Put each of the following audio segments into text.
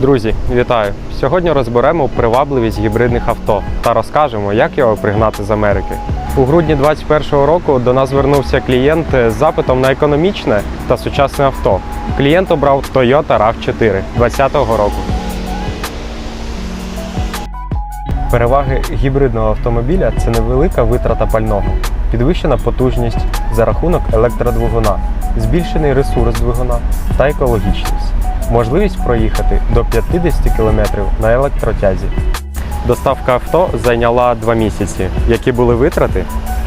Друзі, вітаю! Сьогодні розберемо привабливість гібридних авто та розкажемо, як його пригнати з Америки. У грудні 2021 року до нас звернувся клієнт з запитом на економічне та сучасне авто. Клієнт обрав Toyota RAV4 2020 року. Переваги гібридного автомобіля це невелика витрата пального, підвищена потужність за рахунок електродвигуна, збільшений ресурс двигуна та екологічність. Можливість проїхати до 50 км на електротязі. Доставка авто зайняла 2 місяці. Які були витрати?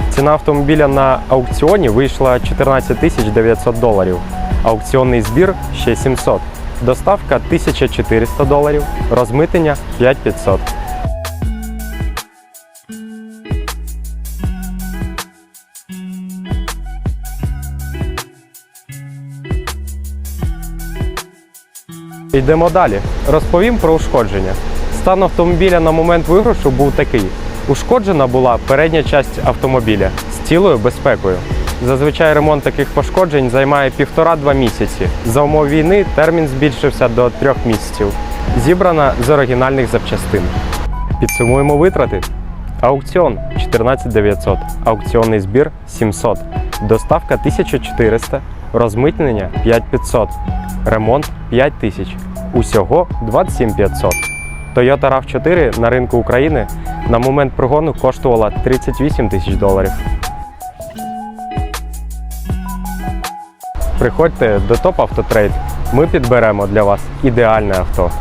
Ціна автомобіля на аукціоні вийшла 14 тисяч 900 доларів. Аукціонний збір ще 700. Доставка 1400 доларів, розмитення 5500. Йдемо далі. Розповім про ушкодження. Стан автомобіля на момент виграшу був такий: ушкоджена була передня частина автомобіля з цілою безпекою. Зазвичай ремонт таких пошкоджень займає півтора-два місяці. За умов війни термін збільшився до трьох місяців. Зібрана з оригінальних запчастин. Підсумуємо витрати. Аукціон 14 900, аукціонний збір 700, доставка 1400, розмитнення 5500, ремонт 5000, усього 27500. Toyota RAV4 на ринку України на момент пригону коштувала 38 тисяч доларів. Приходьте до Top Auto Trade, ми підберемо для вас ідеальне авто.